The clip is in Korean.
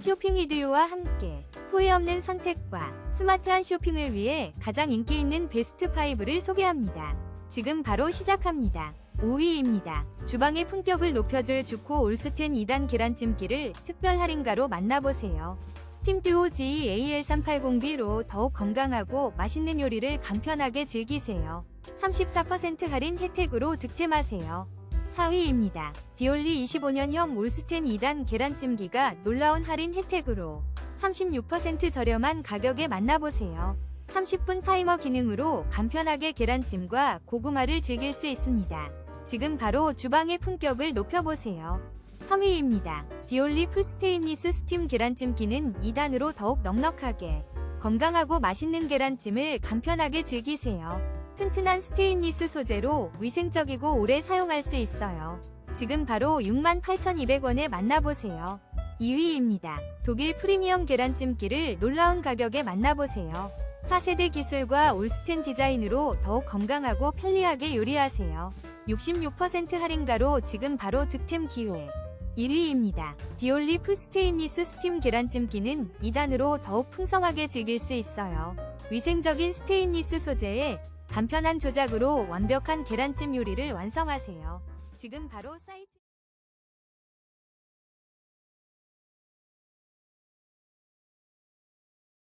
쇼핑 이디오와 함께 후회 없는 선택과 스마트한 쇼핑을 위해 가장 인기 있는 베스트 5를 소개합니다. 지금 바로 시작합니다. 5위입니다. 주방의 품격을 높여줄 주코 올스텐 2단 계란찜기를 특별 할인가로 만나보세요. 스팀 듀오 GE-AL380B로 더욱 건강하고 맛있는 요리를 간편하게 즐기세요. 34% 할인 혜택으로 득템하세요. 4위입니다. 디올리 25년형 올스텐 2단 계란찜기가 놀라운 할인 혜택으로 36% 저렴한 가격에 만나보세요. 30분 타이머 기능으로 간편하게 계란찜과 고구마를 즐길 수 있습니다. 지금 바로 주방의 품격을 높여보세요. 3위입니다. 디올리 풀스테인리스 스팀 계란찜기는 2단으로 더욱 넉넉하게 건강하고 맛있는 계란찜을 간편하게 즐기세요. 튼튼한 스테인리스 소재로 위생적이고 오래 사용할 수 있어요. 지금 바로 68,200원에 만나보세요. 2위입니다. 독일 프리미엄 계란찜기를 놀라운 가격에 만나보세요. 4세대 기술과 올스텐 디자인으로 더욱 건강하고 편리하게 요리하세요. 66% 할인가로 지금 바로 득템 기회. 1위입니다. 디올리 풀스테인리스 스팀 계란찜기는 2단으로 더욱 풍성하게 즐길 수 있어요. 위생적인 스테인리스 소재에 간편한 조작으로 완벽한 계란찜 요리를 완성하세요. 지금 바로 사이트